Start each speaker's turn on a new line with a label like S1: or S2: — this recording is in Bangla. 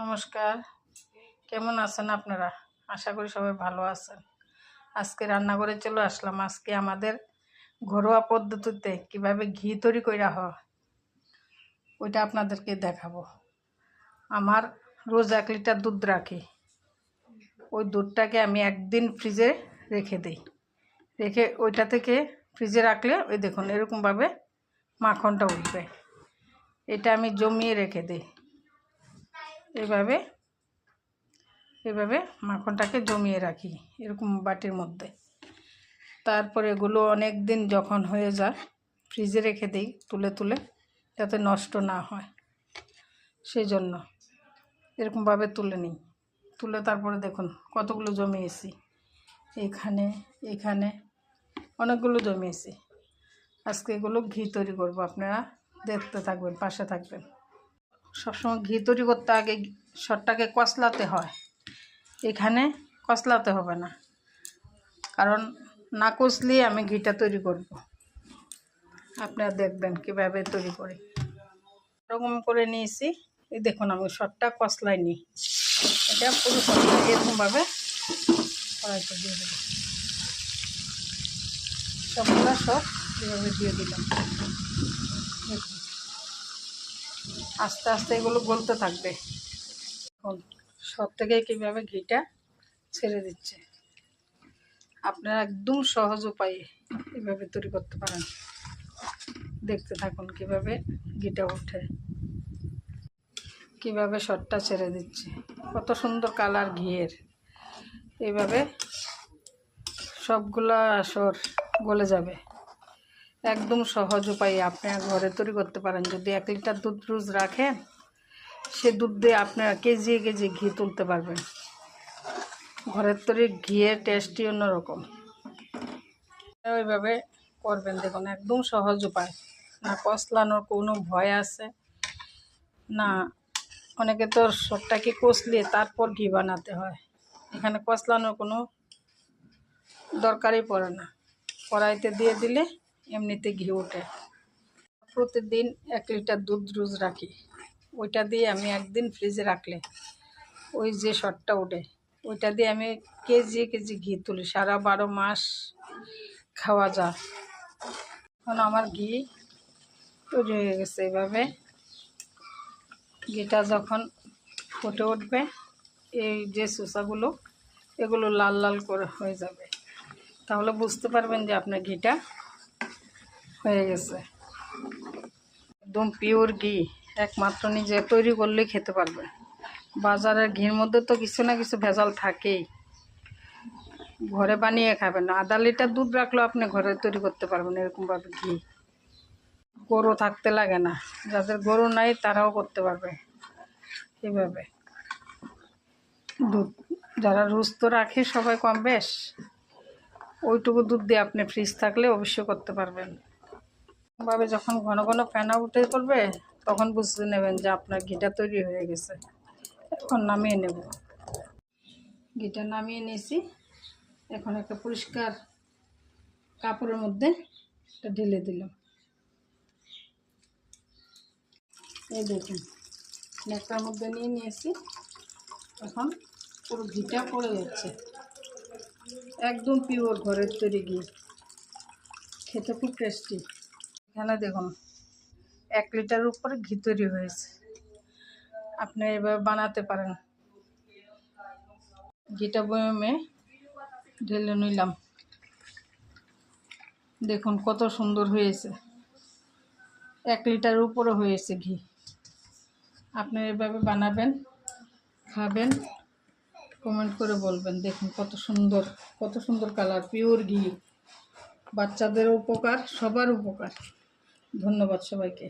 S1: নমস্কার। কেমন আছেন আপনারা? আশা করি সবাই ভালো আছেন। আজকে রান্না করে চলে আসলাম। আজকে আমাদের ঘরোয়া পদ্ধতিতে কীভাবে ঘি তৈরি করা হয়, ওইটা আপনাদেরকে দেখাবো। আমার রোজ এক লিটার দুধ রাখি। ওই দুধটাকে আমি একদিন ফ্রিজে রেখে দিই। রেখে ওইটা থেকে ফ্রিজে রাখলে ওই দেখুন এরকমভাবে মাখনটা উঠবে। এটা আমি জমিয়ে রেখে দিই। এইভাবে এভাবে মাখনটাকে জমিয়ে রাখি এরকম বাটির মধ্যে। তারপরে এগুলো অনেক দিন যখন হয়ে যায়, ফ্রিজে রেখে দিই তুলে তুলে, যাতে নষ্ট না হয়। সেই জন্য এরকমভাবে তুলে নিই। তুলে তারপরে দেখুন কতগুলো জমিয়েছি। এখানে এখানে অনেকগুলো জমিয়েছি। আজকে এগুলো ঘি তৈরি করব, আপনারা দেখতে থাকবেন, পাশে থাকবেন। সবসময় ঘি তৈরি করতে আগে সরটাকে কসলাতে হয়। এখানে কসলাতে হবে না। কারণ না কষলিয়ে আমি ঘিটা তৈরি করব। আপনারা দেখবেন কীভাবে তৈরি করি। এরকম করে নিয়েছি। এই দেখুন, আমি সরটা কসলাই নিই এটা পুরো সরটা এরকমভাবে কড়াইতে দিয়ে দেবো। সবগুলো সব এভাবে দিয়ে দিলাম। দেখুন। আস্তে আস্তে এগুলো গলতে থাকবে। এখন সব থেকে কীভাবে ঘিটা ছেড়ে দিচ্ছে। আপনারা একদম সহজ উপায়ে এভাবে তৈরি করতে পারেন। দেখতে থাকুন কীভাবে ঘিটা ওঠে। কীভাবে শটটা ছেড়ে দিচ্ছে। কত সুন্দর কালার ঘিয়ের। এইভাবে সবগুলা সর গলে যাবে। একদম সহজ উপায়ে আপনি ঘরে তৈরি করতে পারেন। যদি এক লিটার দুধ রোজ রাখেন, সে দুধ দিয়ে আপনারা কেজি কেজি ঘি তুলতে পারবেন। ঘরের তৈরি ঘিয়ের টেস্টই অন্যরকম। ওইভাবে করবেন দেখুন, একদম সহজ উপায়। না কষলানোর কোনো ভয় আছে, না অনেকে তো সবটাকে কষলিয়ে তারপর ঘি বানাতে হয়। এখানে কষলানোর কোনো দরকারই পড়ে না। কড়াইতে দিয়ে দিলে এমনিতে ঘি ওঠে। প্রতিদিন এক লিটার দুধ রোজ রাখি। ওইটা দিয়ে আমি একদিন ফ্রিজে রাখলে ওই যে শটটা ওঠে। ওইটা দিয়ে আমি কেজি কেজি ঘি তুলি। সারা বারো মাস খাওয়া যায়। এখন আমার ঘি তৈরি হয়ে গেছে এভাবে। ঘিটা যখন ফুটে উঠবে, এই যে শসাগুলো এগুলো লাল লাল করে হয়ে যাবে। তাহলে বুঝতে পারবেন যে আপনার ঘিটা হয়ে গেছে। একদম পিওর ঘি, একমাত্র নিজে তৈরি করলেই খেতে পারবে। বাজারের ঘির মধ্যে তো কিছু না কিছু ভেজাল থাকেই। ঘরে বানিয়ে খাবেন আধা লিটার দুধ রাখলেও আপনি ঘরে তৈরি করতে পারবেন এরকমভাবে ঘি। গরু থাকতে লাগে না। যাদের গরু নাই, তারাও করতে পারবে এভাবে। দুধ, যারা রুস্ত রাখে সবাই কম বেশ। ওইটুকু দুধ দিয়ে আপনি ফ্রিজ থাকলে অবশ্যই করতে পারবেন। ভাবে যখন ঘন ঘন ফেনা উঠে পড়বে, তখন বুঝতে নেবেন যে আপনার ঘিটা তৈরি হয়ে গেছে। এখন নামিয়ে নেব। ঘিটা নামিয়ে নিয়েছি। এখন একটা পরিষ্কার কাপড়ের মধ্যে এটা ঢেলে দিলাম। এই দেখুন নেকটার মধ্যে নিয়ে নিয়েছি। এখন পুরো ঘিটা পড়ে যাচ্ছে। একদম পিওর ঘরের তৈরি ঘি। খেতে খুব টেস্টি এখানে দেখুন, এক লিটার উপরে ঘি তৈরি হয়েছে। আপনি এভাবে বানাতে পারেন। ঘিটা বয়মে ঢেলে নিলাম। দেখুন কত সুন্দর হয়েছে। এক লিটার উপরে হয়েছে ঘি। আপনি এভাবে বানাবেন, খাবেন, কমেন্ট করে বলবেন, দেখুন কত সুন্দর কত সুন্দর কালার, পিওর ঘি। বাচ্চাদের উপকার, সবার উপকার। ধন্যবাদ সবাইকে।